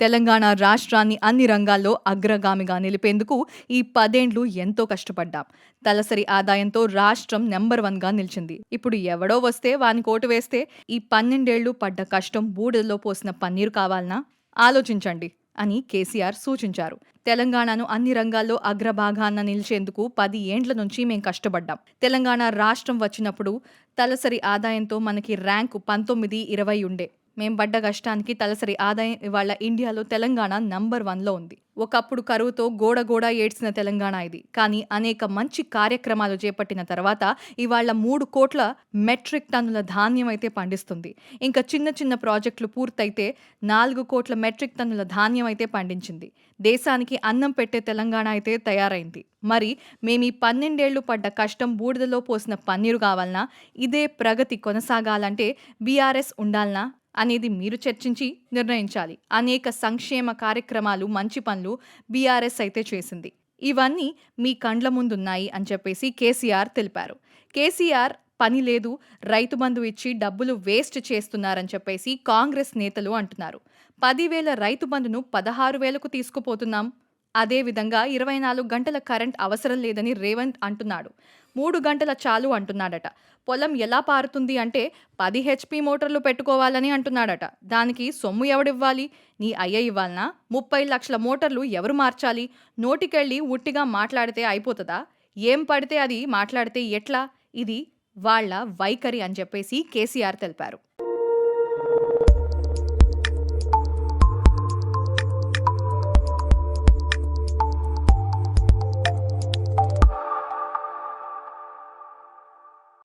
తెలంగాణ రాష్ట్రాన్ని అన్ని రంగాల్లో అగ్రగామిగా నిలిపేందుకు ఈ పదేండ్లు ఎంతో కష్టపడ్డాం. తలసరి ఆదాయంతో రాష్ట్రం నెంబర్ వన్గా నిలిచింది. ఇప్పుడు ఎవడో వస్తే వాని కోటు వేస్తే ఈ పన్నెండేళ్ళు పడ్డ కష్టం బూడిదలో పోసిన పన్నీరు కావాలనా? ఆలోచించండి అని కేసీఆర్ సూచించారు. తెలంగాణను అన్ని రంగాల్లో అగ్రభాగాన్న నిలిచేందుకు పది ఏండ్ల నుంచి మేం కష్టపడ్డాం. తెలంగాణ రాష్ట్రం వచ్చినప్పుడు తలసరి ఆదాయంతో మనకి ర్యాంకు పంతొమ్మిది ఇరవై ఉండే. మేం పడ్డ కష్టానికి తలసరి ఆదాయం ఇవాళ ఇండియాలో తెలంగాణ నంబర్ వన్లో ఉంది. ఒకప్పుడు కరువుతో గోడ గోడ ఏడ్చిన తెలంగాణ ఇది. కానీ అనేక మంచి కార్యక్రమాలు చేపట్టిన తర్వాత ఇవాళ మూడు కోట్ల మెట్రిక్ టన్నుల ధాన్యం అయితే పండిస్తుంది. ఇంకా చిన్న చిన్న ప్రాజెక్టులు పూర్తయితే నాలుగు కోట్ల మెట్రిక్ టన్నుల ధాన్యం అయితే పండించింది. దేశానికి అన్నం పెట్టే తెలంగాణ అయితే తయారైంది. మరి మేము ఈ పన్నెండేళ్ళు పడ్డ కష్టం బూడిదలో పోసిన పన్నీరు కావాలన్నా ఇదే ప్రగతి కొనసాగాలంటే బీఆర్ఎస్ ఉండాలనా? అనేది మీరు చర్చించి నిర్ణయించాలి. అనేక సంక్షేమ కార్యక్రమాలు మంచి పనులు బీఆర్ఎస్ అయితే చేసింది. ఇవన్నీ మీ కండ్ల ముందున్నాయి అని చెప్పేసి కేసీఆర్ తెలిపారు. కేసీఆర్ పని లేదు రైతు బంధు ఇచ్చి డబ్బులు వేస్ట్ చేస్తున్నారని చెప్పేసి కాంగ్రెస్ నేతలు అంటున్నారు. పదివేల రైతు బంధును పదహారు వేలకు తీసుకుపోతున్నాం. అదేవిధంగా ఇరవై నాలుగు గంటల కరెంట్ అవసరం లేదని రేవంత్ అంటున్నాడు. మూడు గంటల చాలు అంటున్నాడట. పొలం ఎలా పారుతుంది అంటే పది హెచ్పి మోటార్లు పెట్టుకోవాలని అంటున్నాడట. దానికి సొమ్ము ఎవడివ్వాలి? నీ అయ్య ఇవ్వాలనా? ముప్పై లక్షల మోటార్లు ఎవరు మార్చాలి? నోటికెళ్ళి ఉట్టిగా మాట్లాడితే అయిపోతుందా? ఏం పడితే అది మాట్లాడితే ఎట్లా? ఇది వాళ్ళ వైఖరి అని చెప్పేసి కేసీఆర్ తెలిపారు.